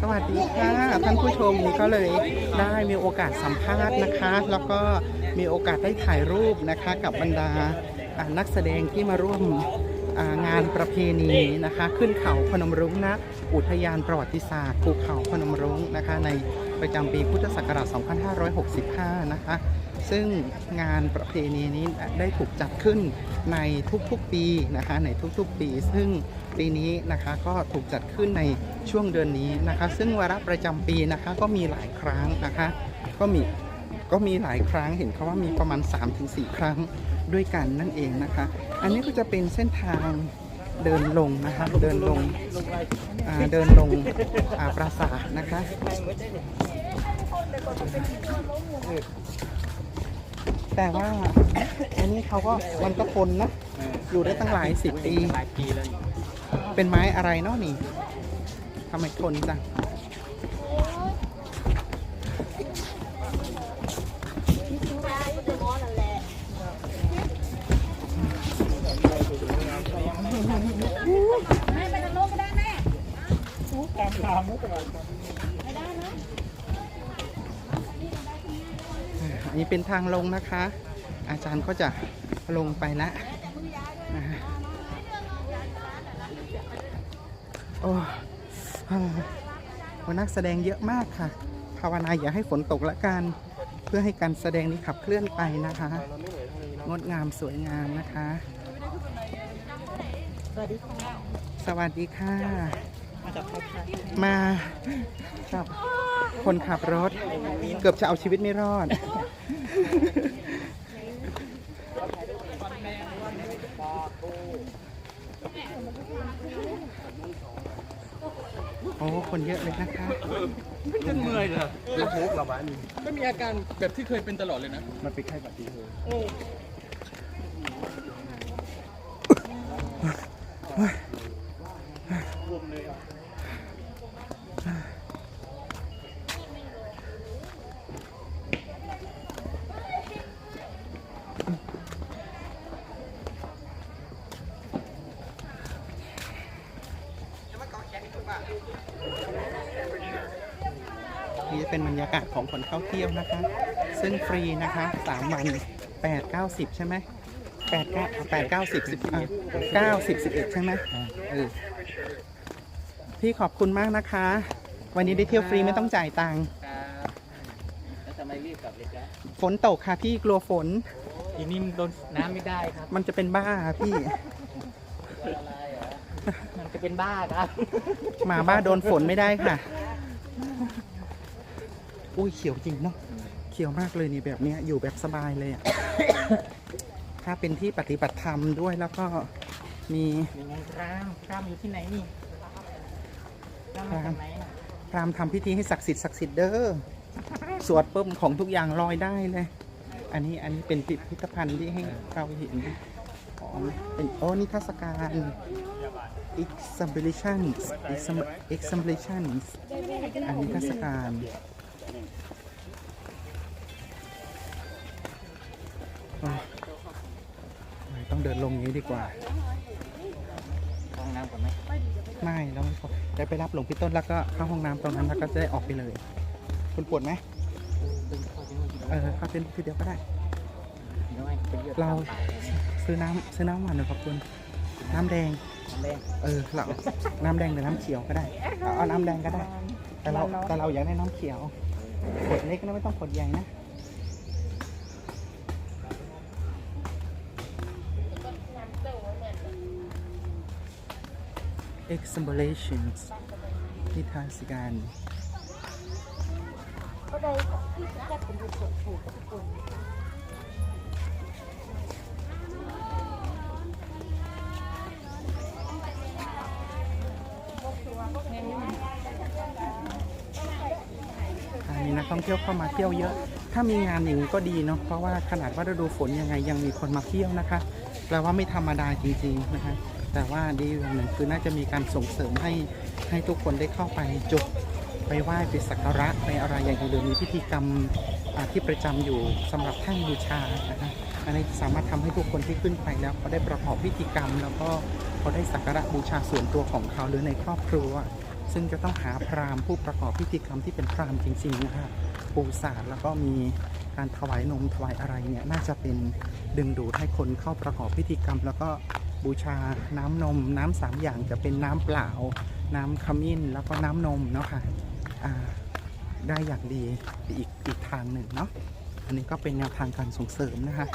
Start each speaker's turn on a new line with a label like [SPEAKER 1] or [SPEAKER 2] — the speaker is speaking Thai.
[SPEAKER 1] สวัสดีค่ะท่านผู้ชมก็เลยได้มีโอกาสสัมภาษณ์นะคะ แล้วก็มีโอกาสได้ถ่ายรูปนะคะกับบรรดานักแสดงที่มาร่วมงานประเพณีนะคะ ขึ้นเขาพนมรุ้งณอุทยานประวัติศาสตร์ภูเขาพนมรุ้งนะคะ ในประจำปีพุทธศักราช 2565 นะคะ ซึ่งงานประเพณีนี้ได้ถูกจัดขึ้น ในทุกๆปีนะคะในทุกๆปี ซึ่งปีนี้นะคะก็ถูกจัดขึ้นในช่วงเดือนนี้นะคะ ซึ่งวาระประจำปีนะคะก็มีหลายครั้งนะคะ ก็มีก็มีหลายครั้งเห็นเขาว่ามีประมาณ 3-4 ครั้งด้วยกันนั่นเองนะคะ อันนี้ก็จะเป็นเส้นทางเดินลงนะคะ เดินลงเดินลงปราสาทนะคะ แต่ว่าอันนี้เขาก็มันก็ทนนะ อยู่ได้ตั้งหลายสิบปี
[SPEAKER 2] หลายปีแล้ว
[SPEAKER 1] เป็นไม้อะไรเนาะนี่ทำไมทนจัง อันนี้เป็นทางลงนะคะ อาจารย์ก็จะลงไปละนะฮะโอ้โหนักแสดงเยอะมากค่ะ ภาวนาอย่าให้ฝนตกละกัน เพื่อให้การแสดงนี้ขับเคลื่อนไปนะคะ งดงามสวยงามนะคะ
[SPEAKER 3] สวัสดีค่ะ
[SPEAKER 1] สวัสดีค่ะ
[SPEAKER 3] มาจากใครคะ
[SPEAKER 1] มากับคนขับรถ เกือบจะเอาชีวิตไม่รอด โอ้คนเยอะเลยนะคะ
[SPEAKER 2] จนเมื่อยเลยแล้วโฮกเราบ้านี่ก็มีอาการแบบที่เคยเป็นตลอดเลยนะ มันเป็นไข้หวัดดีเลย
[SPEAKER 1] นี่เป็นบรรยากาศของคนเข้าเที่ยวนะคะ ซึ่งฟรีนะคะ3วัน8 9 10ใช่ไหม8 9 8 9 10 10อะ9 10 11ใช่ไหมเออพี่ขอบคุณมากนะคะ วันนี้ได้เที่ยวฟรีไม่ต้องจ่ายตังค์
[SPEAKER 2] ครับแล้วทำไมรีบกลับเลยจ๊ะ
[SPEAKER 1] ฝนตกค่ะพี่กลัวฝน
[SPEAKER 2] ทีนี้มันโดนน้ำไม่ได้ครับ
[SPEAKER 1] มันจะเป็นบ้าค่ะพี่
[SPEAKER 2] อะไร เหรอมันจะเป็นบ้าครับ
[SPEAKER 1] หมาบ้าโดนฝนไม่ได้ค่ะ อุ้ยเขียวจริงเนาะ เขียวมากเลยนี่แบบเนี้ยอยู่แบบสบายเลยอะถ้าเป็นที่ปฏิบัติธรรมด้วยแล้วก็มี
[SPEAKER 2] ยังไงพรามพรามอยู่ที่ไหนนี่พรามมาจากไหนน่ะ
[SPEAKER 1] พรามทำพิธีให้ศักดิ์สิทธิ์ศักดิ์สิทธิ์เด้อ สวดปุ๊บของทุกอย่างลอยได้เลย อันนี้อันนี้เป็นพิพิธภัณฑ์ที่ให้เราเห็นของเป็นโอ้นิทรรศการ exhibitions exhibitions อันนี้นิทรรศการโอ้ยต้องเดินลงอย่างนี้ดีกว่า
[SPEAKER 2] เข้าห้องน้ำก่อนไหม
[SPEAKER 1] ไม่เราไม่พอเดี๋ยวไปรับหลวงพี่ต้นแล้วก็เข้าห้องน้ำตรงนั้นแล้วก็จะได้ออกไปเลย คุณปวดไหม
[SPEAKER 2] เป็นข้อที่นู่นที่
[SPEAKER 1] เออเข้าเป็นทีเดียวก็ได้
[SPEAKER 2] เดี๋ยวให้ไปเลือด
[SPEAKER 1] เรา
[SPEAKER 2] ตมปกเลยนะ
[SPEAKER 1] ซื้อน้ำซื้อน้ำหวานหน่อยขอบคุณ น้ำแดง
[SPEAKER 2] น้ำ แดง
[SPEAKER 1] เออเราน้ำแดงหรือน้ำเขียวก็ได้เอาเอาน้ำแดงก็ได้ แต่เราแต่เราอยากได้น้ำเขียวขวดเล็กนะไม่ต้องขวดใหญ่นะ exhibitions นิทรรศการ
[SPEAKER 3] ก็ได้ที่จัดเป็นบุตรผูกกับทุกคน
[SPEAKER 1] ท่องเที่ยวเข้ามาเที่ยวเยอะ ถ้ามีงานอย่างนี้ก็ดีเนาะเพราะว่าขนาดว่าฤดูฝนยังไงยังมีคนมาเที่ยวนะคะแปลว่าไม่ธรรมดาจริงๆนะคะแต่ว่าดีอย่างหนึ่งคือน่าจะมีการส่งเสริมให้ให้ทุกคนได้เข้าไปจุดไปไหว้ไปสักการะไปอะไรอย่างเดียวมีพิธีกรรมที่ประจำอยู่สำหรับท่านบูชานะคะอันนี้สามารถทำให้ทุกคนที่ขึ้นไปแล้วเขาได้ประกอบพิธีกรรม แล้วก็เขาได้สักการะบูชาส่วนตัวของเขาหรือในครอบครัว ซึ่งจะต้องหาพราหมณ์ผู้ประกอบพิธีกรรมที่เป็นพราหมณ์จริงๆนะคะปูศาสตร์แล้วก็มีการถวายนมถวายอะไรเนี่ยน่าจะเป็นดึงดูดให้คนเข้าประกอบพิธีกรรม แล้วก็บูชาน้ำนม น้ำสามอย่างจะเป็นน้ำเปล่า น้ำขมิ้นแล้วก็น้ำนมเนาะค่ะอ่าได้อย่างดีอีกอีกทางหนึ่งเนาะอันนี้ก็เป็นแนวทางการส่งเสริมนะคะ